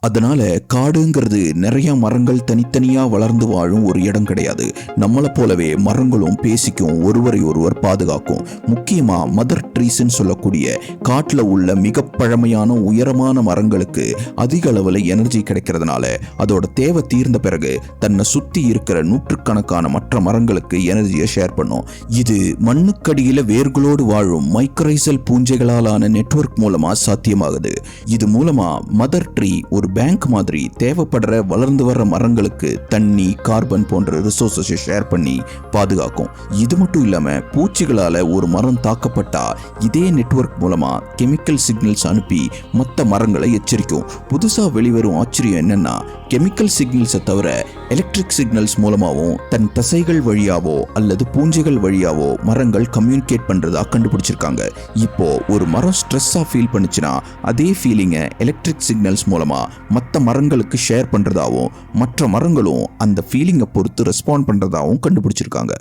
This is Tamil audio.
அதனால காடுங்கிறது நிறைய மரங்கள் தனித்தனியா வளர்ந்து வாழும் ஒரு இடம் கிடையாது. நம்மளை போலவே மரங்களும் பேசிக்கும் ஒருவரை ஒருவர் பாதுகாக்கும். முக்கியமா மதர் ட்ரீஸ்ன்னு சொல்லக்கூடிய காட்டுல உள்ள மிக பழமையான உயரமான மரங்களுக்கு அதிக அளவில் எனர்ஜி கிடைக்கிறதுனால அதோட தேவை தீர்ந்த பிறகு தன்னை சுத்தி இருக்கிற நூற்றுக்கணக்கான மற்ற மரங்களுக்கு எனர்ஜியை ஷேர் பண்ணும். இது மண்ணுக்கடியில வேர்களோடு வாழும் மைக்ரைசல் பூஞ்சைகளாலான நெட்வொர்க் மூலமா சாத்தியமாகுது. இது மூலமா மதர் ட்ரீ ஒரு பேங்க் மாதிரி தேவைப்படுற வளர்ந்து வர்ற மரங்களுக்கு தண்ணி கார்பன் போன்ற ரிசோர்ஸஸை ஷேர் பண்ணி பாதுகாக்கும். இது மட்டும் இல்லாமல் பூச்சிகளால் ஒரு மரம் தாக்கப்பட்டா இதே நெட்வொர்க் மூலமாக கெமிக்கல் சிக்னல்ஸ் அனுப்பி மற்ற மரங்களை எச்சரிக்கும். புதுசாக வெளிவரும் ஆச்சரியம் என்னென்னா கெமிக்கல் சிக்னல்ஸை தவிர எலக்ட்ரிக் சிக்னல்ஸ் மூலமாகவும் தன் தசைகள் வழியாவோ அல்லது பூஞ்சைகள் வழியாவோ மரங்கள் கம்யூனிகேட் பண்ணுறதா கண்டுபிடிச்சிருக்காங்க. இப்போ ஒரு மரம் ஸ்ட்ரெஸ்ஸாக ஃபீல் பண்ணுச்சுன்னா அதே ஃபீலிங்கை எலக்ட்ரிக் சிக்னல்ஸ் மூலமாக மற்ற மரங்களுக்கு ஷேர் பண்ணுறதாகவும் மற்ற மரங்களும் அந்த ஃபீலிங்கை பொறுத்து ரெஸ்பாண்ட் பண்றதாவும் கண்டுபிடிச்சிருக்காங்க.